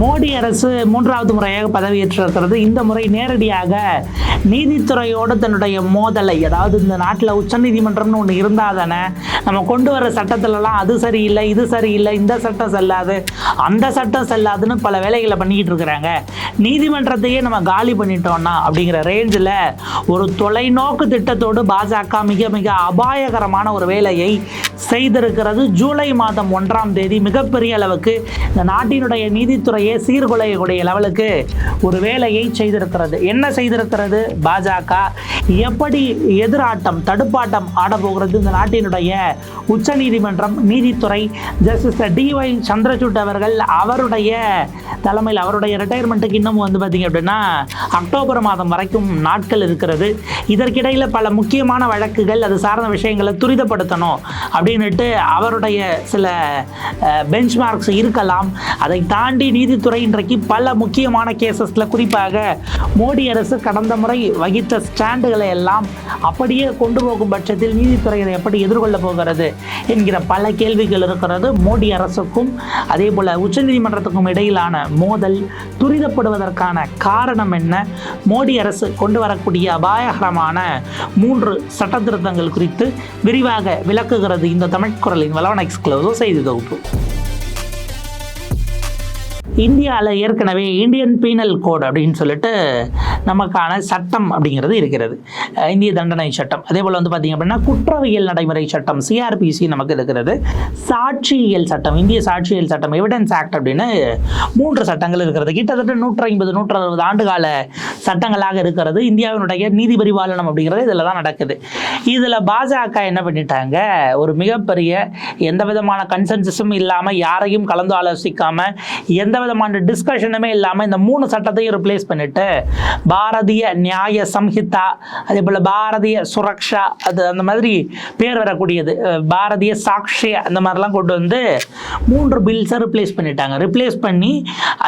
மோடி அரசு மூன்றாவது முறையாக பதவியேற்றிருக்கிறது. இந்த முறை நேரடியாக நீதித்துறையோடு தன்னுடைய மோதலை அதாவது இந்த நாட்டில் உச்சநீதிமன்றம்னு ஒன்று இருந்தால் தானே நம்ம கொண்டு வர சட்டத்திலலாம் அது சரியில்லை இது சரியில்லை இந்த சட்டம் செல்லாது அந்த சட்டம் செல்லாதுன்னு பல வேலைகளை பண்ணிக்கிட்டு இருக்கிறாங்க. நீதிமன்றத்தையே நம்ம காலி பண்ணிட்டோம்னா அப்படிங்கிற ரேஞ்சில் ஒரு தொலைநோக்கு திட்டத்தோடு பாஜக மிக மிக அபாயகரமான ஒரு வேலையை செய்திருக்கிறது. ஜூலை மாதம் ஒன்றாம் தேதி மிகப்பெரிய அளவுக்கு இந்த நாட்டினுடைய நீதித்துறையை சீர்குலையக்கூடிய லெவலுக்கு ஒரு வேலையை செய்திருக்கிறது. என்ன செய்திருக்கிறது? பாஜக எப்படி எதிராட்டம் தடுப்பாட்டம் ஆடப்போகிறது இந்த நாட்டினுடைய உச்சநீதிமன்றம் நீதித்துறை ஜஸ்டிஸ் டிஒய் சந்திரசூட் அவர்கள் அவருடைய தலைமையில் அவருடைய ரிட்டையர்மெண்ட்டுக்கு இன்னும் வந்து பார்த்திங்க அப்படின்னா அக்டோபர் மாதம் வரைக்கும் நாட்கள் இருக்கிறது. இதற்கிடையில் பல முக்கியமான வழக்குகள் அது சார்ந்த விஷயங்களை துரிதப்படுத்தணும் அப்படின்னுட்டு அவருடைய சில பெஞ்ச் மார்க்ஸ் இருக்கலாம். அதை தாண்டி நீதி நீதித்துறை இன்றைக்கு பல முக்கியமான கேசஸில் குறிப்பாக மோடி அரசு கடந்த முறை வகித்த ஸ்டாண்டுகளை எல்லாம் அப்படியே கொண்டு போகும் பட்சத்தில் நீதித்துறை இதை எப்படி எதிர்கொள்ள போகிறது என்கிற பல கேள்விகள் இருக்கிறது. மோடி அரசுக்கும் அதே போல் உச்சநீதிமன்றத்துக்கும் இடையிலான மோதல் துரிதப்படுவதற்கான காரணம் என்ன? மோடி அரசு கொண்டு வரக்கூடிய அபாயகரமான மூன்று சட்ட திருத்தங்கள் குறித்து விரிவாக விளக்குகிறது இந்த தமிழ் குரலின் வளவன் எக்ஸ்க்ளோசோ செய்தி தொகுப்பு. இந்தியாவில் ஏற்கனவே இந்தியன் பீனல் கோட் அப்படின்னு சொல்லிட்டு நமக்கான சட்டம் அப்படிங்கிறது இருக்கிறது. இந்திய தண்டனை சட்டம். அதே போல் வந்து பார்த்திங்க அப்படின்னா குற்றவியல் நடைமுறை சட்டம் சிஆர்பிசி நமக்கு இருக்கிறது. சாட்சியியல் சட்டம் இந்திய சாட்சியியல் சட்டம் எவிடன்ஸ் ஆக்ட் அப்படின்னு மூன்று சட்டங்கள் இருக்கிறது. கிட்டத்தட்ட நூற்றி ஐம்பது நூற்றி அறுபது ஆண்டுகால சட்டங்களாக இருக்கிறது. இந்தியாவினுடைய நீதி பரிபாலனம் அப்படிங்கிறது இதில் தான் நடக்குது. இதில் பாஜக என்ன பண்ணிட்டாங்க? ஒரு மிகப்பெரிய எந்த விதமான கன்சென்சஸும் இல்லாமல் யாரையும் கலந்து ஆலோசிக்காமல் எந்த விதமான டிஸ்கஷனுமே இல்லாமல் இந்த மூணு சட்டத்தையும் ரிப்ளேஸ் பண்ணிட்டு பாரதிய நியாய சம்ஹிதா அதே போல் பாரதிய சுரக்ஷா அது அந்த மாதிரி பேர் வரக்கூடியது. பாரதிய சாக்ஷிய அந்த மாதிரிலாம் கொண்டு வந்து மூன்று பில்ஸை ரிப்ளேஸ் பண்ணிட்டாங்க. ரிப்ளேஸ் பண்ணி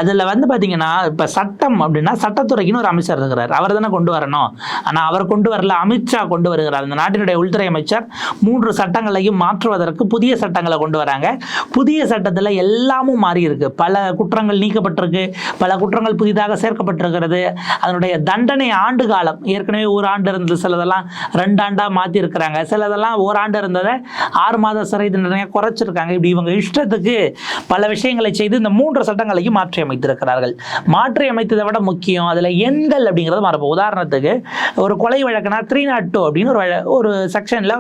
அதில் வந்து பார்த்தீங்கன்னா இப்போ சட்டம் அப்படின்னா சட்டத்துறைக்குன்னு ஒரு அமைச்சர் இருக்கிறார். அவர் தானே கொண்டு வரணும். ஆனால் அவர் கொண்டு வரல அமித்ஷா கொண்டு வருகிறார். அந்த நாட்டினுடைய உள்துறை அமைச்சர் மூன்று சட்டங்களையும் மாற்றுவதற்கு புதிய சட்டங்களை கொண்டு வராங்க. புதிய சட்டத்தில் எல்லாமும் மாறி இருக்கு பல குற்றங்கள் நீக்கப்பட்டிருக்கு. பல குற்றங்கள் புதிதாக சேர்க்கப்பட்டிருக்கிறது. அதனுடைய தண்டனை ஆண்டு காலம். ஏற்கனவே ஒரு ஆண்டு இருந்தது. சிலதெல்லாம் ரெண்டு ஆண்டாக மாற்றிருக்கிறாங்க சிலதெல்லாம் ஓராண்டு இருந்ததை ஆறு மாத சிறை தண்டனையாக குறைச்சிருக்காங்க. இப்படி இவங்க இஷ்டத்துக்கு பல விஷயங்களை செய்து இந்த மூன்று சட்டங்களையும் மாற்றி அமைத்திருக்கிறார்கள். மாற்றி அமைத்ததை விட முக்கியம் அதில் எண்கள் அப்படிங்கிறது மறப்போம் உதாரணத்துக்கு ஒரு கொலை வழக்குனா த்ரீ நாட் டூ அப்படின்னு ஒரு ஒரு செக்ஷனில்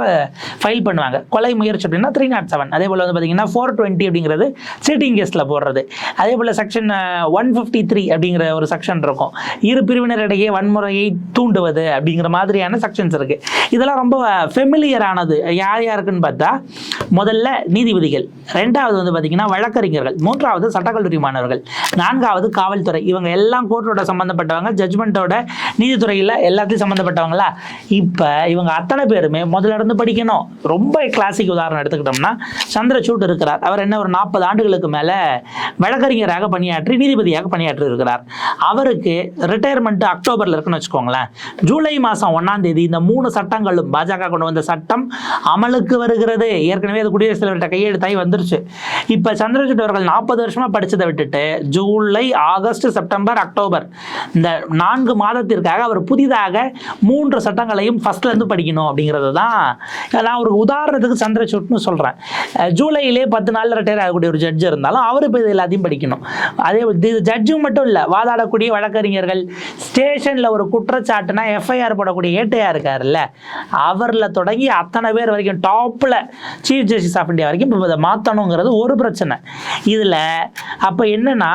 ஃபைல் பண்ணுவாங்க. கொலை முயற்சி அப்படின்னா த்ரீ நாட் செவன் அதே போல் வந்து பார்த்தீங்கன்னா ஃபோர் டுவெண்ட்டி அப்படிங்கிறது சீட்டிங் கேஸில் போடுறது. அதே போல் செக்ஷன் ஒன் ஃபிஃப்டி த்ரீ அப்படிங்கிற ஒரு செக்ஷன் இருக்கும். இரு பிரிவினரிடையே வன்முறையை தூண்டுவது அப்படிங்கிற மாதிரியான செக்ஷன்ஸ் இருக்குது இதெல்லாம் ரொம்ப ஃபெமிலியரானது யார் யாருக்குன்னு பார்த்தா முதல்ல நீதிபதிகள். ரெண்டாவது வந்து பார்த்திங்கன்னா வழக்கறிஞர்கள். மூன்றாவது சட்டக்கல்லூரி மாணவர்கள். நான்காவது காவல்துறை. இவங்க எல்லாம் கோர்ட்டோட சம்மந்தப்பட்டவங்க ஜட்ஜ்மெண்ட்டோட நீதித்துறையில் எல்லாத்தையும் சம்மந்தப்பட்டவங்களா இப்போ இவங்க அத்தனை பேருமே முதல்ல இருந்து படிக்கணும். ரொம்ப கிளாசிக் உதாரணம் எடுத்துக்கிட்டோம்னா சந்திரசூட் இருக்கிறார். அவர் என்ன ஒரு நாற்பது ஆண்டுகளுக்கு மேலே வழக்கறிஞராக பணியாற்றி நீதிபதியாக பணியாற்றி இருக்கிறார் அவருக்கு ரிட்டையர்மெண்ட் அக்டோபரில் இருக்குன்னு வச்சுக்கோங்களேன். ஜூலை மாதம் ஒன்றாம் தேதி இந்த மூணு சட்டங்களும் பாஜக கொண்டு வந்த சட்டம் அமலுக்கு வருகிறது. ஏற்கனவே அது குடியரசுத் தலைவர்கிட்ட கையெழுத்தாகி வந்துருச்சு. இப்போ சந்திரசூட் அவர்கள் நாற்பது வருஷமாக படிச்சதை விட்டுட்டு ஜூலை ஆகஸ்ட் செப்டம்பர் அக்டோபர் இந்த நான்கு மாதத்திற்காக அவர் புதிதாக மூன்று சட்டங்களையும் ஃபர்ஸ்ட்ல இருந்து படிக்கணும் அப்படிங்கிறது தான். நான் ஒரு உதாரணத்துக்கு சந்திரசூட்னு சொல்கிறேன் ஜூலையிலே பத்து நாளில் ரிட்டையர் ஆகக்கூடிய ஒரு ஜட்ஜ் இருந்தாலும் அவர் இப்போ இது எல்லாத்தையும் படிக்கணும். அதே இது ஜட்ஜும் மட்டும் இல்லை வாதாடக்கூடிய வழக்கறிஞர்கள் ஸ்டேஷனில் ஒரு குற்றச்சாட்டுனா எஃப்ஐஆர் போடக்கூடிய ஏட்டையா இருக்காருல்ல அவரில் தொடங்கி அத்தனை பேர் வரைக்கும் டாப்பில் சீஃப் ஜஸ்டிஸ் ஆஃப் இந்தியா வரைக்கும் இப்போ இதை மாற்றணுங்கிறது ஒரு பிரச்சனை. இதில் அப்போ என்னன்னா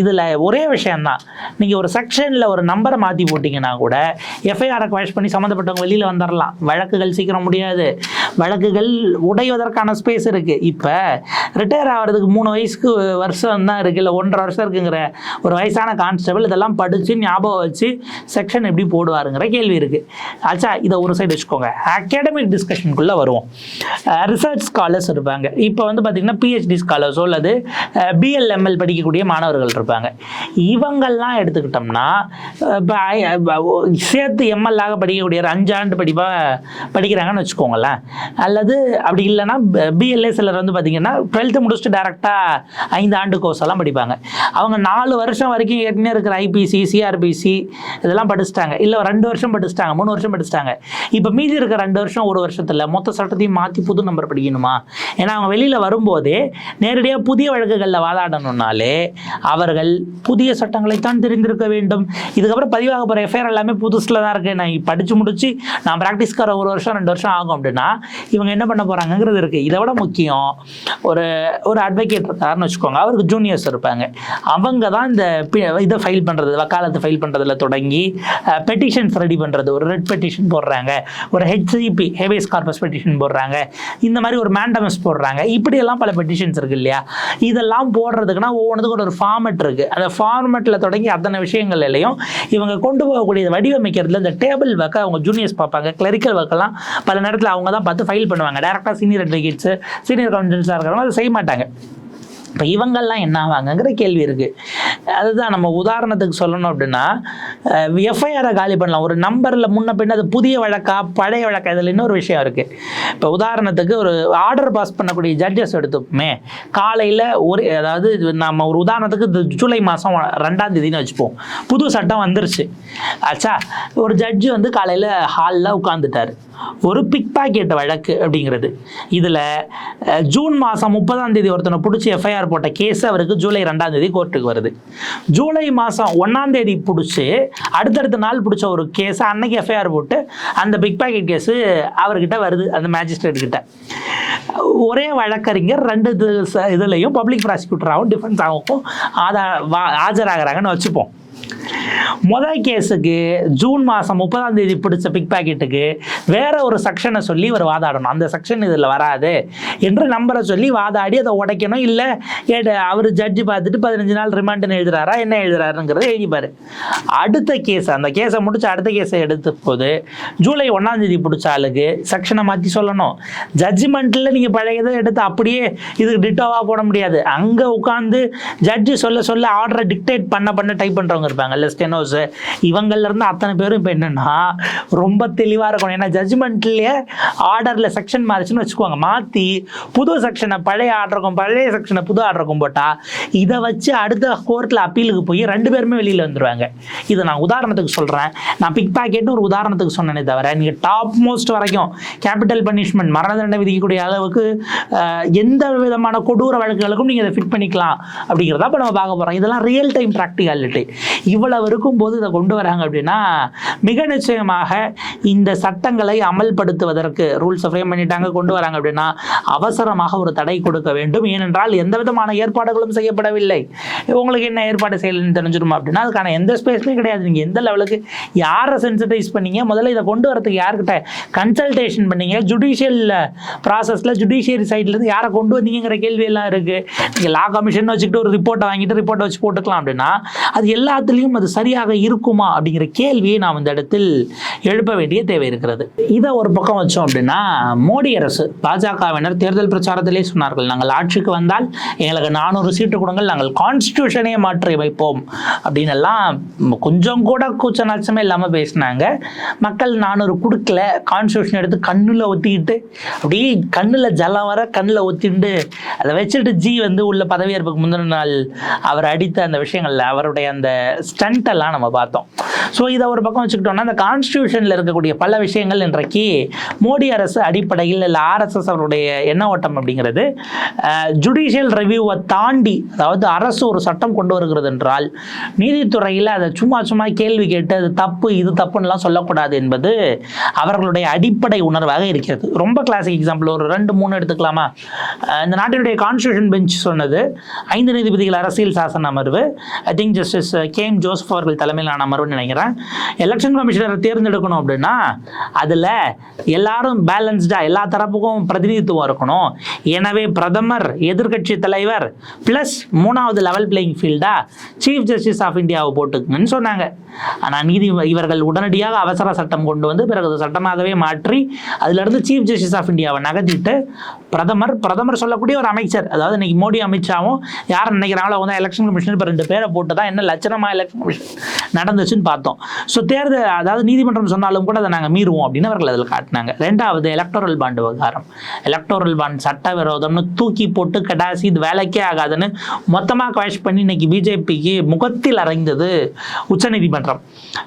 இதில் ஒரே விஷயம்தான். நீங்கள் ஒரு செக்ஷனில் ஒரு நம்பரை மாற்றி போட்டிங்கன்னா கூட எஃப்ஐஆரை குவாஷ் பண்ணி சம்மந்தப்பட்டவங்க வெளியில் வந்துடலாம் வழக்குகள் சீக்கிரம் முடியாது. வழக்குகள் உடைவதற்கான ஸ்பேஸ் இருக்குது இப்போ ரிட்டையர் ஆகிறதுக்கு மூணு வயசுக்கு வருஷம் தான் இருக்குல்ல இல்லை ஒன்றரை வருஷம் இருக்குங்கிற ஒரு வயசான கான்ஸ்டபிள் இதெல்லாம் படித்து ஞாபகம் வச்சு செக்ஷன் எப்படி போடுவாருங்கிற கேள்வி இருக்குது ஆச்சா இதை ஒரு சைடு வச்சுக்கோங்க. அகாடமிக் டிஸ்கஷனுக்குள்ளே வருவோம். ரிசர்ச் ஸ்காலர்ஸ் இருப்பாங்க. இப்போ வந்து பார்த்திங்கன்னா பிஹெச்டி ஸ்காலர்ஸோ அல்லது பிஎல்எம்எல் படிக்கக்கூடிய மாணவர்கள் இருப்பாங்க. இவங்கெல்லாம் எடுத்துக்கிட்டோம்னா இப்போ சேர்த்து எம்எல்ஆக படிக்கக்கூடிய ஒரு அஞ்சு ஆண்டு படிக்கிறாங்கன்னு வச்சுக்கோங்களேன். அல்லது அப்படி இல்லைன்னா பிஎல்ஏ சிலர் வந்து பார்த்தீங்கன்னா டுவெல்த்து முடிச்சுட்டு டேரெக்டாக ஐந்து ஆண்டு கோர்ஸ் எல்லாம் படிப்பாங்க. இருப்பாங்க அவங்க நாலு வருஷம் வரைக்கும் ஏற்கனவே இருக்கிற ஐபிசி சிஆர்பிசி இதெல்லாம் படிச்சுட்டாங்க. இல்லை ரெண்டு வருஷம் படிச்சுட்டாங்க மூணு வருஷம் படிச்சுட்டாங்க. இப்போ மீதி இருக்கிற ரெண்டு வருஷம் ஒரு வருஷத்தில் மொத்த சட்டத்தையும் மாற்றி புது நம்பர் படிக்கணுமா? ஏன்னா அவங்க வெளியில் வரும்போதே நேரடியாக புதிய வழக்குகளில் வாதாடணும்னாலே அவர்கள் புதிய சட்டங்களைத்தான் தெரிந்திருக்க வேண்டும். இதுக்கப்புறம் பதிவாக போகிற எஃப்ஐஆர் எல்லாமே புதுசில் தான் இருக்குது நான் படித்து முடிச்சு நான் ப்ராக்டிஸ்க்கார ஒரு வருஷம் ரெண்டு வருஷம் ஆகும் அப்படின்னா இவங்க என்ன பண்ண போகிறாங்கங்கிறது இருக்குது இதை விட முக்கியம் ஒரு ஒரு அட்வொகேட் இருக்காருன்னு வச்சுக்கோங்க. அவருக்கு ஜூனியர்ஸ் இருப்பாங்க. அவங்க தான் இந்த இதை ஃபைல் பண்ணுறது வக்காலத்தை ஃபைல் பண்ணுறதுல தொடங்கி பெட்டிஷன்ஸ் ரெடி பண்ணுறது ஒரு ரெட் பெட்டிஷன் போடுறாங்க. ஒரு ஹெச்சிபி ஹேவியஸ் கார்பஸ் பெட்டிஷன் போடுறாங்க. இந்த மாதிரி ஒரு மேண்டமஸ் போடுறாங்க. இப்படியெல்லாம் பல பெட்டிஷன்ஸ் இருக்கு இல்லையா? இதெல்லாம் போடுறதுக்குன்னா ஒவ்வொன்றுக்கும் ஒரு ஃபார்மெட் இருக்குது அந்த ஃபார்மெட்டில் தொடங்கி அத்தனை விஷயங்கள்லையும் இவங்க கொண்டு போகக்கூடிய வடிவமைக்கிறதுல இந்த டேபிள் ஒர்க்கை அவங்க ஜூனியர்ஸ் பார்ப்பாங்க. கிளரிக்கல் ஒர்க்கெல்லாம் பல நேரத்தில் அவங்க தான் பார்த்து ஃபைல் பண்ணுவாங்க. டேரெக்டாக சீனியர் அட்வொகேட்ஸு சீனியர் கவுன்சில்ஸாக இருக்கிறவங்க அதை செய்ய மாட்டாங்க. இப்போ இவங்கெல்லாம் என்ன ஆவாங்கங்கிற கேள்வி இருக்குது அதுதான் நம்ம உதாரணத்துக்கு சொல்லணும் அப்படின்னா எஃப்ஐஆரை காலி பண்ணலாம். ஒரு நம்பரில் முன்ன பின்ன அது புதிய வழக்கா பழைய வழக்கா இதில் இன்னொரு விஷயம் இருக்குது இப்போ உதாரணத்துக்கு ஒரு ஆர்டர் பாஸ் பண்ணக்கூடிய ஜட்ஜஸ் எடுத்துப்போமே காலையில் ஒரு அதாவது இது நம்ம ஒரு உதாரணத்துக்கு ஜூலை மாதம் ரெண்டாம் தேதினு வச்சுப்போம். புது சட்டம் வந்துருச்சு. ஆச்சா ஒரு ஜட்ஜு வந்து காலையில் ஹாலில் உட்காந்துட்டார் ஒரு பிக் பாக்கெட் வழக்கு அப்படிங்கிறது. இதில் ஜூன் மாதம் முப்பதாம் தேதி ஒருத்தனை பிடிச்சி எஃப்ஐஆர் போட்ட கேஸ் அவருக்கு ஜூலை ரெண்டாம் தேதி கோர்ட்டுக்கு வருது. ஜூலை மாதம் ஒன்றாம் தேதி பிடிச்சி அடுத்தடுத்த நாள் பிடிச்ச ஒரு கேஸ் அன்னைக்கு எஃப்ஐஆர் போட்டு அந்த பிக் பேக்கெட் கேஸு அவர்கிட்ட வருது அந்த மேஜிஸ்ட்ரேட் கிட்ட. ஒரே வழக்கறிஞர் ரெண்டு இது இதுலையும் பப்ளிக் ப்ராசிக்யூட்டராகவும் டிஃபென்ஸ் ஆகும். ஆதா வா- ஆஜராகிறாங்கன்னு வச்சுப்போம். முதல் கேஸுக்கு ஜூன் மாதம் முப்பதாம் தேதி பிடிச்ச பிக் பாக்கெட்டுக்கு வேற ஒரு செக்ஷனை சொல்லி இவர் வாதாடணும். அந்த செக்ஷன் இதில் வராது. என்று நம்பரை சொல்லி வாதாடி அதை உடைக்கணும். இல்லை அவர் ஜட்ஜி பார்த்துட்டு பதினஞ்சு நாள் ரிமாண்டுன்னு எழுதுறாரா என்ன எழுதுறாருங்கிறத எழுதிப்பார் அடுத்த கேஸ் அந்த கேஸை முடிச்சு அடுத்த கேஸை எடுத்த போது ஜூலை ஒன்றாம் தேதி பிடிச்ச ஆளுக்கு செக்ஷனை மாற்றி சொல்லணும். ஜட்ஜ்மெண்ட்டில் நீங்கள் பழையதை எடுத்து அப்படியே இதுக்கு டிட்டோவாக போட முடியாது. அங்கே உட்காந்து ஜட்ஜு சொல்ல சொல்ல ஆர்டரை டிக்டேட் பண்ண பண்ண டைப் பண்ணுறவங்க இருப்பாங்க. இல்லை லெஸ்டெனோஸ் இவங்கள்லேருந்து அத்தனை பேரும் இப்போ என்னென்னா ரொம்ப தெளிவாக இருக்கணும். ஏன்னா ஜட்ஜ்மெண்ட்லேயே ஆர்டரில் செக்ஷன் மாறிச்சுன்னு வச்சுக்கோங்க. மாற்றி புது செக்ஷனை பழைய ஆர்டருக்கும் பழைய செக்ஷனை புது ஆர்டருக்கும் போட்டால் இதை வச்சு அடுத்த கோர்ட்டில் அப்பீலுக்கு போய் ரெண்டு பேருமே வெளியில் வந்துடுவாங்க இதை நான் உதாரணத்துக்கு சொல்கிறேன் நான் பிக் பாக்கெட்னு ஒரு உதாரணத்துக்கு சொன்னேனே தவிர நீங்கள் டாப் மோஸ்ட் வரைக்கும் கேபிட்டல் பனிஷ்மெண்ட் மரண தண்டனை விதிக்கக்கூடிய அளவுக்கு எந்த விதமான கொடூர வழக்குகளுக்கும் நீங்கள் இதை ஃபிட் பண்ணிக்கலாம். அப்படிங்கிறத இப்போ நம்ம பார்க்க போகிறோம் இதெல்லாம் ரியல் டைம் ப்ராக்டிகாலிட்டி இவ்வளவு இருக்கும்போது இதை கொண்டு வராங்க அப்படின்னா மிக நிச்சயமாக இந்த சட்டங்களை அமல்படுத்துவதற்கு ரூல்ஸ் ஃப்ரேம் பண்ணிட்டாங்க கொண்டு வராங்க அப்படின்னா அவசரமாக ஒரு தடை கொடுக்க வேண்டும். ஏனென்றால் எந்த விதமான ஏற்பாடுகளும் செய்யப்படவில்லை. உங்களுக்கு என்ன ஏற்பாடு செய்யலன்னு தெரிஞ்சிருமா அப்படின்னா அதுக்கான எந்த ஸ்பேஸுமே கிடையாது. நீங்கள் எந்த லெவலுக்கு யாரை சென்சிட்டைஸ் பண்ணீங்க? முதல்ல இதை கொண்டு வரதுக்கு யார்கிட்ட கன்சல்டேஷன் பண்ணீங்க? ஜுடிஷியல் ப்ராசஸில் ஜுடிஷியரி சைட்லேருந்து யாரை கொண்டு வந்தீங்கிற கேள்வி எல்லாம் இருக்குது நீங்கள் லா கமிஷன் வச்சுக்கிட்டு ஒரு ரிப்போர்ட்டை வாங்கிட்டு ரிப்போர்ட்டை வச்சு போட்டுக்கலாம் அப்படின்னா அது எல்லாத்துலேயும் அது சரியாக இருக்குமா அப்படிங்கிற கேள்வியை நாம் இந்த இடத்தில் எழுப்ப வேண்டிய தேவை இருக்கிறது. இதை ஒரு பக்கம் வச்சோம் அப்படின்னா மோடி அரசு பாஜகவினர் தேர்தல் பிரச்சாரத்திலே சொன்னார்கள் நாங்கள் ஆட்சிக்கு வந்தால் எங்களுக்கு நானூறு சீட்டு கொடுங்கள் நாங்கள் கான்ஸ்டியூஷனே மாற்றி வைப்போம். அப்படின்னு எல்லாம் கொஞ்சம் கூட கூச்ச நாச்சமே இல்லாமல் பேசினாங்க. மக்கள் நானூறு கொடுக்கல கான்ஸ்டியூஷன் எடுத்து கண்ணில் ஒத்திக்கிட்டு அப்படியே கண்ணில் ஜலம் வர கண்ணில் ஒத்திண்டு அதை வச்சுட்டு ஜி வந்து உள்ள பதவியேற்புக்கு முந்தின நாள் அவர் அடித்த அந்த விஷயங்கள்ல அவருடைய அந்த ஸ்டண்ட் எல்லாம் நம்ம பார்த்தோம். ஸோ இதை ஒரு பக்கம் வச்சுக்கிட்டோம்னா அந்த கான்ஸ்டியூஷனில் இருக்கக்கூடிய பல விஷயங்கள் இன்றைக்கு மோடி அரசு அடிப்படையில் இல்லை ஆர்எஸ்எஸ் அவருடைய எண்ண ஓட்டம் அப்படிங்கிறது ஜுடிஷியல் ரிவ்யூவை தாண்டி அதாவது அரசு ஒரு சட்டம் கொண்டு வருகிறது என்றால் நீதித்துறையில் அதை சும்மா சும்மா கேள்வி கேட்டு அது தப்பு இது தப்புன்னெலாம் சொல்லக்கூடாது என்பது அவர்களுடைய அடிப்படை உணர்வாக இருக்கிறது. ரொம்ப கிளாசிக் எக்ஸாம்பிள் ஒரு ரெண்டு மூணு எடுத்துக்கலாமா? இந்த நாட்டினுடைய கான்ஸ்டியூஷன் பெஞ்ச் சொன்னது ஐந்து நீதிபதிகள் அரசியல் சாசன அமர்வு I think justice K M Joseph அவர்கள் தலைமையிலான அமர்வு நினைக்கிறேன். எலெக்ஷன் கமிஷனரை தேர்ந்தெடுக்கணும் அப்படின்னா அதில் எல்லாரும் பேலன்ஸ்டாக எல்லா தரப்புக்கும் பிரதிநிதித்துவம் இருக்கணும். எனவே பிரதமர் எதிர்க்கட்சி தலைவர் ப்ளஸ் மூணாவது லெவல் பிளேயிங் ஃபீல்டாக சீஃப் ஜஸ்டிஸ் ஆஃப் இந்தியாவை போட்டுக்குங்கன்னு சொன்னாங்க. ஆனால் நீதி இவர்கள் உடனடியாக அவசர சட்டம் கொண்டு வந்து பிறகு சட்டமாகவே மாற்றி அதிலிருந்து சீஃப் ஜஸ்டிஸ் ஆஃப் இந்தியாவை நகர்த்திட்டு பிரதமர் பிரதமர் சொல்லக்கூடிய ஒரு அமைச்சர் அதாவது இன்னைக்கு மோடி அமித்ஷாவும் யார் நினைக்கிறாங்களோ அவங்க எலெக்ஷன் கமிஷனர் இப்போ ரெண்டு பேரை போட்டு தான் என்ன லட்சணமாக எலெக்ஷன் கமிஷன் நடந்துச்சுன்னு பார்த்தோம். ஸோ தேர்தல் அதாவது நீதிமன்றம் சொன்னாலும் கூட அதை நாங்கள் மீறுவோம் அப்படின்னு அவர்கள் அதில் காட்டினாங்க. ரெண்டாவது எலக்டோரல் பாண்டு விவகாரம். எலக்டோரல் பாண்ட் சட்டவிரோதம்னு தூக்கி போட்டு கடாசி இது வேலைக்கே ஆகாதுன்னு மொத்தமாக குவாஷ் பண்ணி இன்னைக்கு பிஜேபிக்கு முகத்தில் அறைந்தது உச்சநீதிமன்றம்.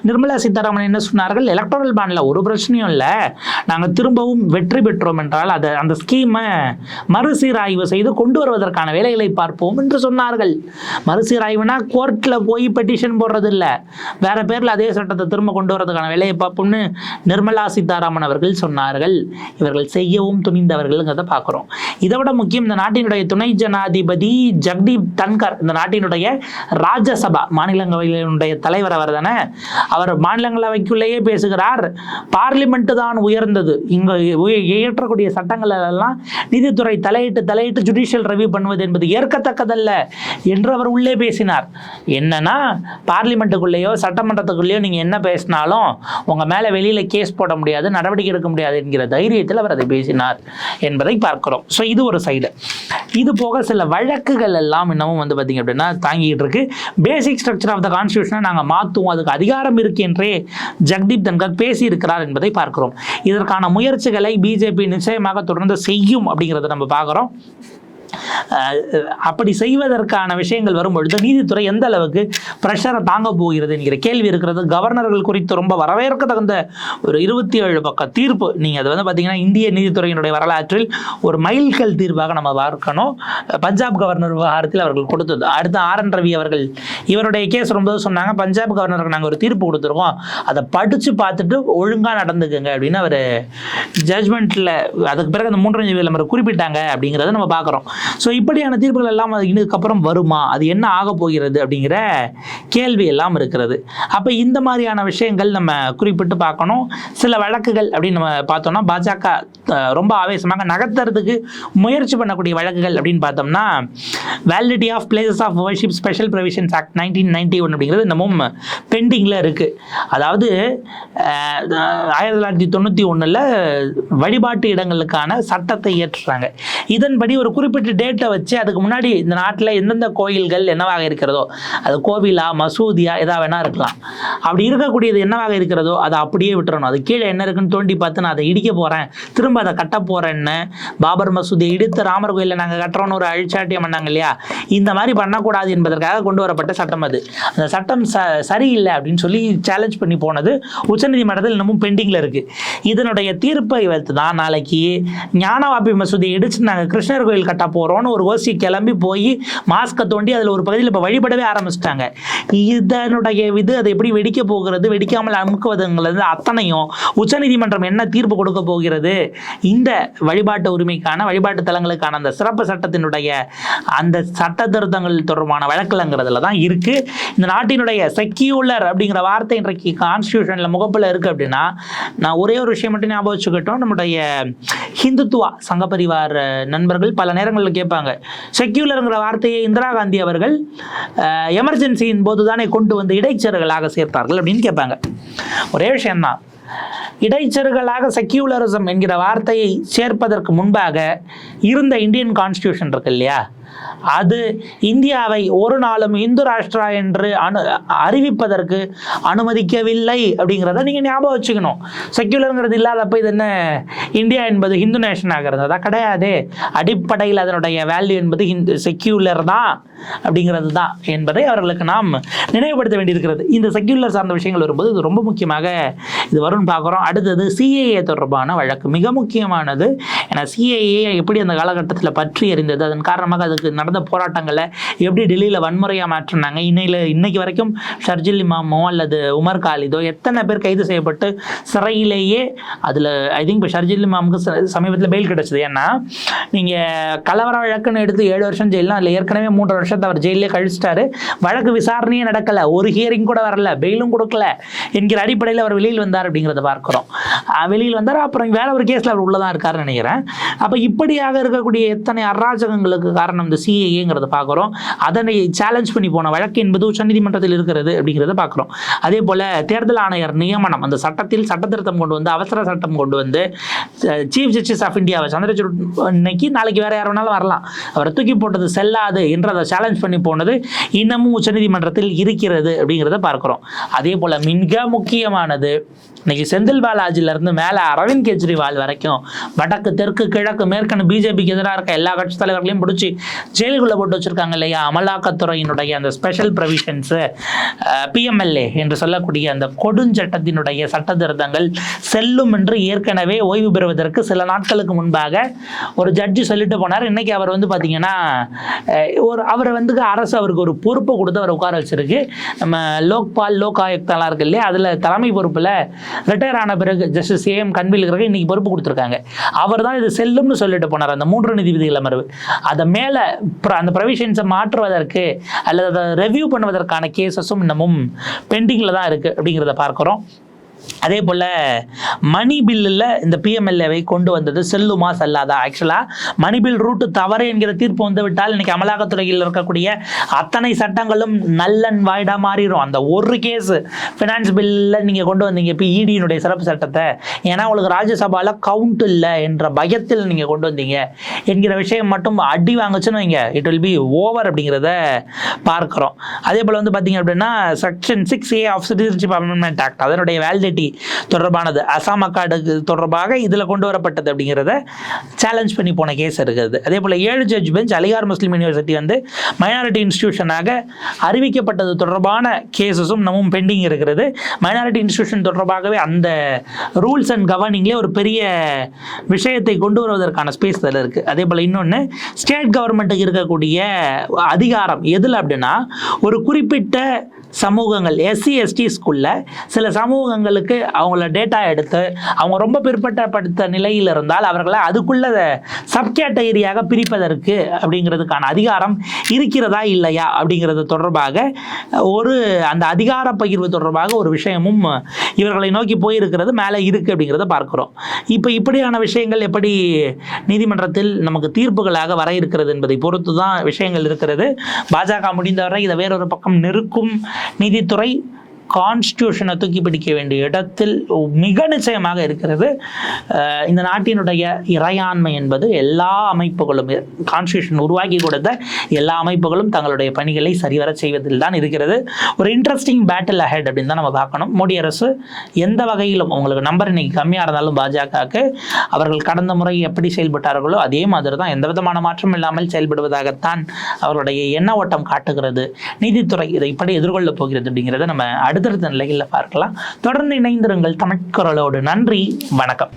நிர்மலா சீதாராமன் என்ன சொன்னார்கள்? எலக்டோரல் பாண்டில் ஒரு பிரச்சனையும் இல்லை. நாங்கள் திரும்பவும் வெற்றி பெற்றோம் என்றால் அதை அந்த ஸ்கீமை மறுசீராய்வு செய்து கொண்டு வருவதற்கான வேலைகளை பார்ப்போம் என்று சொன்னார்கள். மறுசீராய்வுனா கோர்ட்டில் போய் பெட்டிஷன் போடுறது இல்லை வேற பேரில் அதே சட்டத்தை திரும்ப கொண்டு வரதுக்கான வேலையை பார்ப்போம்னு நிர்மலா சீதாராமன் அவர்கள் சொன்னார்கள். இவர்கள் செய்யவும் துணிந்தவர்கள்ங்கிறத பார்க்குறோம். இதை விட முக்கியம் இந்த நாட்டினுடைய துணை ஜனாதிபதி ஜக்தீப் தன்கர் இந்த நாட்டினுடைய ராஜ்யசபா மாநிலங்களவையினுடைய தலைவர் அவர் தானே. அவர் மாநிலங்களவைக்குள்ளேயே பேசுகிறார். பார்லிமெண்ட் தான் உயர்ந்தது. இங்க இயற்றக்கூடிய சட்டங்கள் எல்லாம் நீதித்துறை தலையிட்டு தலையிட்டு ஜுடிஷியல் ரிவ்யூ பண்ணுவது என்பது ஏற்கத்தக்கதல்ல என்று அவர் உள்ளே பேசினார். என்னன்னா பார்லிமெண்ட்டுக்குள்ளேயோ சட்டமன்றத்துக்குள்ளேயோ நீங்க என்ன பேசினாலும் உங்கள் மேலே வெளியில் கேஸ் போட முடியாது நடவடிக்கை எடுக்க முடியாது என்கிற தைரியத்தில் அவர் அதை பேசினார் என்பதை பார்க்கிறோம். ஸோ இது ஒரு சைடு இது போக சில வழக்குகள் எல்லாம் இன்னமும் வந்து பார்த்தீங்க அப்படின்னா தாங்கிட்டு இருக்கு. பேசிக் ஸ்ட்ரக்சர் ஆஃப் த கான்ஸ்டியூஷனை நாங்கள் மாற்றுவோம் அதுக்கு அதிகாரம் இருக்கு என்றே ஜக்தீப் தன்கர் பேசியிருக்கிறார் என்பதை பார்க்கிறோம். இதற்கான முயற்சிகளை பிஜேபி நிச்சயமாக தொடர்ந்து செய்யும் அப்படிங்கிறத நம்ம பார்க்குறோம். அப்படி செய்வதற்கான விஷயங்கள் வரும்பொழுது நீதித்துறை எந்த அளவுக்கு ப்ரெஷரை தாங்க போகிறது என்கிற கேள்வி இருக்கிறது. கவர்னர்கள் குறித்து ரொம்ப வரவேற்க தகுந்த ஒரு இருபத்தி ஏழு பக்க தீர்ப்பு. நீங்கள் அது வந்து பார்த்தீங்கன்னா இந்திய நீதித்துறையினுடைய வரலாற்றில் ஒரு மைல்கல் தீர்ப்பாக நம்ம பார்க்கணும். பஞ்சாப் கவர்னர் விவகாரத்தில் அவர்கள் கொடுத்தது. அடுத்து ஆர். என். ரவி அவர்கள் இவருடைய கேஸ் ரொம்ப சொன்னாங்க பஞ்சாப் கவர்னருக்கு நாங்கள் ஒரு தீர்ப்பு கொடுத்துருக்கோம். அதை படித்து பார்த்துட்டு ஒழுங்காக நடந்துக்குங்க அப்படின்னு அவர் ஜட்ஜ்மெண்ட்டில் அதுக்கு பிறகு அந்த மூன்றஞ்சு விளம்பரம் குறிப்பிட்டாங்க அப்படிங்கிறத நம்ம பார்க்குறோம். ஸோ இப்படியான தீர்ப்புகள் எல்லாம் இதுக்கப்புறம் வருமா? அது என்ன ஆக போகிறது அப்படிங்கிற கேள்வி எல்லாம் இருக்கிறது. அப்போ இந்த மாதிரியான விஷயங்கள் நம்ம குறிப்பிட்டு பார்க்கணும். சில வழக்குகள் அப்படின்னு நம்ம பார்த்தோம்னா பாஜக ரொம்ப ஆவேசமாக நகர்த்துறதுக்கு முயற்சி பண்ணக்கூடிய வழக்குகள் அப்படின்னு பார்த்தோம்னா validity of places of worship special provisions act nineteen ninety one அப்படிங்கிறது இன்னமும் பெண்டிங்கில் இருக்குது அதாவது ஆயிரத்தி தொள்ளாயிரத்தி தொண்ணூற்றி ஒன்றில் வழிபாட்டு இடங்களுக்கான சட்டத்தை இயற்றுறாங்க. இதன்படி ஒரு குறிப்பிட்ட டேட்டை வச்சு அதுக்கு முன்னாடி இந்த நாட்டில் எந்தெந்த கோயில்கள் என்னவாக இருக்கிறதோ அது கோவிலா மசூதியா எதா வேணா இருக்கலாம். அப்படி இருக்கக்கூடியது என்னவாக இருக்கிறதோ அதை அப்படியே விட்டுறணும். அது கீழே என்ன இருக்குன்னு தோண்டி பார்த்து நான் அதை இடிக்க போகிறேன் திரும்ப அதை கட்ட போகிறேன்னு பாபர் மசூதியை இடித்து ராமர் கோயிலில் நாங்கள் கட்டுறோன்னு ஒரு அழிச்சாட்டியம் பண்ணாங்க இல்லையா? இந்த மாதிரி பண்ணக்கூடாது என்பதற்காக கொண்டு வரப்பட்ட சட்டம் அது. அந்த சட்டம் ச சரியில்லை அப்படின்னு சொல்லி சேலஞ்ச் பண்ணி போனது உச்சநீதிமன்றத்தில் இன்னமும் பெண்டிங்கில் இருக்குது இதனுடைய தீர்ப்பை வைத்து தான் நாளைக்கு ஞானவாபி மசூதியை இடிச்சு நாங்கள் கிருஷ்ணர் கோயில் கட்ட போகிறோன்னு ஒரு ஓசி கிளம்பி போய் மாஸ்க்கை தோண்டி அதில் ஒரு பகுதியில் இப்போ வழிபடவே ஆரம்பிச்சிட்டாங்க. இதனுடைய இது அதை எப்படி வெடிக்க போகிறது வெடிக்காமல் அமுக்குவதுங்கிறது அத்தனையும் உச்சநீதிமன்றம் என்ன தீர்ப்பு கொடுக்க போகிறது? இந்த வழிபாட்டு உரிமைக்கான வழிபாட்டு தலங்களுக்கான அந்த சிறப்பு சட்டத்தினுடைய அந்த சட்ட திருத்தங்கள் தொடர்பான வழக்குலங்கிறதுல தான் இருக்குது இந்த நாட்டினுடைய செக்யூலர் அப்படிங்கிற வார்த்தை இன்றைக்கு கான்ஸ்டியூஷனில் முகப்பில் இருக்குது அப்படின்னா நான் ஒரே ஒரு விஷயம் மட்டும் ஞாபகம் வச்சுக்கிட்டோம். நம்முடைய ஹிந்துத்துவா சங்கப்பரிவார் நண்பர்கள் பல நேரங்களில் கேட்பாங்க. செக்யூலருங்கிற வார்த்தையை இந்திரா காந்தி அவர்கள் எமர்ஜென்சியின் போது தானே கொண்டு வந்து இடைச்சர்களாக சேர்த்தார்கள் அப்படின்னு கேட்பாங்க. ஒரே விஷயம்தான். இடைச்சர்களாக செக்யூலரிசம் என்கிற வார்த்தையை சேர்ப்பதற்கு முன்பாக இருந்த இந்தியன் கான்ஸ்டியூஷன் இருக்கு இல்லையா? அது இந்தியாவை ஒரு நாளும் இந்து ராஷ்டிரா என்று அனு அறிவிப்பதற்கு அனுமதிக்கவில்லை அப்படிங்கிறத நீங்கள் ஞாபகம் வச்சுக்கணும். செக்யூலருங்கிறது இல்லாதப்ப இது என்ன? இந்தியா என்பது ஹிந்து நேஷன் ஆகிறது. அதான் கிடையாது. அடிப்படையில் அதனுடைய வேல்யூ என்பது ஹிந்து செக்யூலர் தான் அப்படிங்கிறது தான் என்பதை அவர்களுக்கு நாம் நினைவுபடுத்த வேண்டியிருக்கிறது. இந்த செக்யூலர் சார்ந்த விஷயங்கள் வரும்போது இது ரொம்ப முக்கியமாக இது வரும்னு பார்க்குறோம். அடுத்தது சிஏஏ தொடர்பான வழக்கு. மிக முக்கியமானது. ஏன்னா சிஏஏ எப்படி அந்த காலகட்டத்தில் பற்றி எறிந்தது அதன் காரணமாக அதுக்கு நடந்த போராட்டங்களை எப்படி டெல்லியில் வன்முறையாக மாற்றினாங்க? இன்னையில் இன்னைக்கு வரைக்கும் ஷர்ஜில் இமாமோ அல்லது உமர் காலிதோ எத்தனை பேர் கைது செய்யப்பட்டு சிறையிலேயே அதில் ஐ திங்க் இப்போ ஷர்ஜில் இமாமுக்கு சமீபத்தில் பெயில் கிடச்சிது. ஏன்னா நீங்கள் கலவர வழக்குன்னு எடுத்து ஏழு வருஷம் ஜெயிலாம் அதில் ஏற்கனவே மூன்று வருஷத்தை அவர் ஜெயிலே கழிச்சிட்டாரு. வழக்கு விசாரணையே நடக்கலை. ஒரு ஹியரிங் கூட வரல. பெயிலும் கொடுக்கல. என்கிற அடிப்படையில் அவர் வெளியில் வந்தார் அப்படிங்கிறத பார்க்குறோம். வெளியில் வந்தார்? அப்புறம் வேற ஒரு கேஸில் அவர் உள்ளதான் இருக்காருன்னு நினைக்கிறேன். அப்போ இப்படியாக இருக்கக்கூடிய எத்தனை அராஜகங்களுக்கு காரணம் இந்த சிஏஏங்கிறத பார்க்குறோம். அதனை சேலஞ்ச் பண்ணி போன வழக்கு என்பது உச்சநீதிமன்றத்தில் இருக்கிறது அப்படிங்கிறத பார்க்குறோம். அதே போல் தேர்தல் ஆணையர் நியமனம் அந்த சட்டத்தில் சட்டத்திருத்தம் கொண்டு வந்து அவசர சட்டம் கொண்டு வந்து சீஃப் ஜஸ்டிஸ் ஆஃப் இந்தியாவை சந்திரசூட் இன்னைக்கு நாளைக்கு வேறு யார் வேணாலும் வரலாம். அவரை தூக்கி போட்டது செல்லாது என்று அதை சேலஞ்ச் பண்ணி போனது இன்னமும் உச்சநீதிமன்றத்தில் இருக்கிறது அப்படிங்கிறத பார்க்குறோம். அதே போல் மிக முக்கியமானது இன்னைக்கு செந்தில் பாலாஜிலேருந்து மேலே அரவிந்த் கெஜ்ரிவால் வரைக்கும் வடக்கு தெற்கு கிழக்கு மேற்கன்னு பிஜேபிக்கு எதிராக இருக்க எல்லா கட்சி தலைவர்களையும் பிடிச்சி ஜெயிலுக்குள்ளே போட்டு வச்சிருக்காங்க இல்லையா? அமலாக்கத்துறையினுடைய அந்த ஸ்பெஷல் ப்ரொவிஷன்ஸு பிஎம்எல்ஏ என்று சொல்லக்கூடிய அந்த கொடுஞ்சட்டத்தினுடைய சட்ட திருத்தங்கள் செல்லும் என்று ஏற்கனவே ஓய்வு பெறுவதற்கு சில நாட்களுக்கு முன்பாக ஒரு ஜட்ஜி சொல்லிட்டு போனார். இன்றைக்கி அவர் வந்து பார்த்தீங்கன்னா ஒரு அவர் வந்து அரசு அவருக்கு ஒரு பொறுப்பை கொடுத்து அவர் உட்கார வச்சிருக்கு. நம்ம லோக்பால் லோக் ஆயுக்தாலாம் இருக்கு இல்லையா? அதில் தலைமை பொறுப்பில் ரிட்டையர் ஆன பிறகு ஜஸ்டிஸ் ஏஎம் கன்வில் இருக்கிற இன்னைக்கு பொறுப்பு கொடுத்துருக்காங்க. அவர் தான் இது செல்லும்னு சொல்லிட்டு போனார். அந்த மூன்று நீதிபதிகள் அமர்வு. அதை மேலே அந்த ப்ரொவிஷன்ஸை மாற்றுவதற்கு அல்லது அதை ரெவ்யூ பண்ணுவதற்கான கேசஸும் இன்னமும் பெண்டிங்கில் தான் இருக்குது அப்படிங்கிறத பார்க்குறோம். அதே போல் மணி பில்லில் இந்த பிஎம்எல்ஏவை கொண்டு வந்தது செல்லுமா செல்லாதா? ஆக்சுவலாக மணி பில் ரூட்டு தவறு என்கிற தீர்ப்பு வந்துவிட்டால் இன்றைக்கி அமலாக்கத்துறையில் இருக்கக்கூடிய அத்தனை சட்டங்களும் நல்லன் வாய்டா மாறிடும் அந்த ஒரு கேஸ் ஃபினான்ஸ் பில்லில் நீங்கள் கொண்டு வந்தீங்க. இப்போ இடியினுடைய சிறப்பு சட்டத்தை. ஏன்னா உங்களுக்கு ராஜ்யசபாவில் கவுண்ட் இல்லை என்ற பயத்தில் நீங்கள் கொண்டு வந்தீங்க. என்கிற விஷயம் மட்டும் அடி வாங்குச்சுன்னு வைங்க. இட் வில் பி ஓவர் அப்படிங்கிறத பார்க்குறோம். அதே போல் வந்து பார்த்தீங்க அப்படின்னா section six A of citizenship amendment act அதனுடைய வேலிடிட்டி தொடர்பானது. அசாம் அக்காடுக்கு தொடர்பாக இதில் கொண்டு வரப்பட்டது அப்படிங்கிறத சேலஞ்ச் பண்ணி போன கேஸ் இருக்கிறது. அதே போல் ஏழு judge bench Aligarh Muslim university வந்து மைனாரிட்டி இன்ஸ்டிடியூஷனாக அறிவிக்கப்பட்டது தொடர்பான கேசஸும் நம்மும் பெண்டிங் இருக்கிறது. மைனாரிட்டி இன்ஸ்டிடியூஷன் தொடர்பாகவே அந்த ரூல்ஸ் அண்ட் கவர்னிங்லேயே ஒரு பெரிய விஷயத்தை கொண்டு வருவதற்கான ஸ்பேஸ் அதில் இருக்குது அதே போல் இன்னொன்று ஸ்டேட் கவர்மெண்ட்டுக்கு இருக்கக்கூடிய அதிகாரம் எதில் அப்படின்னா ஒரு குறிப்பிட்ட சமூகங்கள் எஸ்சி எஸ்டி ஸ்கூலில் சில சமூகங்களுக்கு அவங்கள டேட்டா எடுத்து அவங்க ரொம்ப பிற்பட்டப்படுத்த நிலையில் இருந்தால் அவர்களை அதுக்குள்ள சப்கேட்டகரியாக பிரிப்பதற்கு அப்படிங்கிறதுக்கான அதிகாரம் இருக்கிறதா இல்லையா அப்படிங்கிறது தொடர்பாக ஒரு அந்த அதிகார பகிர்வு தொடர்பாக ஒரு விஷயமும் இவர்களை நோக்கி போயிருக்கிறது மேலே இருக்குது அப்படிங்கிறத பார்க்குறோம். இப்போ இப்படியான விஷயங்கள் எப்படி நீதிமன்றத்தில் நமக்கு தீர்ப்புகளாக வர இருக்கிறது என்பதை பொறுத்து தான் விஷயங்கள் இருக்கிறது. பாஜக முடிந்தவரை இதை வேறொரு பக்கம் நெருக்கும் நீதித்துறை கான்ஸ்டியூஷனை தூக்கி பிடிக்க வேண்டிய இடத்தில் மிக நிச்சயமாக இருக்கிறது. இந்த நாட்டினுடைய இறையாண்மை என்பது எல்லா அமைப்புகளும் கான்ஸ்டியூஷன் உருவாக்கி கொடுத்த எல்லா அமைப்புகளும் தங்களுடைய பணிகளை சரிவர செய்வதில் தான் இருக்கிறது. ஒரு இன்ட்ரெஸ்டிங் பேட்டில் அஹெட் அப்படின்னு தான் நம்ம பார்க்கணும். மோடி அரசு எந்த வகையிலும் உங்களுக்கு நம்பர் இன்னைக்கு கம்மியாக இருந்தாலும் பாஜகவுக்கு அவர்கள் கடந்த முறை எப்படி செயல்பட்டார்களோ அதே மாதிரி தான் எந்த விதமான மாற்றம் இல்லாமல் செயல்படுவதாகத்தான் அவருடைய எண்ண ஓட்டம் காட்டுகிறது. நீதித்துறை இதை இப்படி எதிர்கொள்ளப் போகிறது அப்படிங்கிறத நம்ம அடுத்தடுத்த நிலைகளில் பார்க்கலாம். தொடர்ந்து இணைந்திருங்கள் தமிழ்குரலோடு நன்றி வணக்கம்.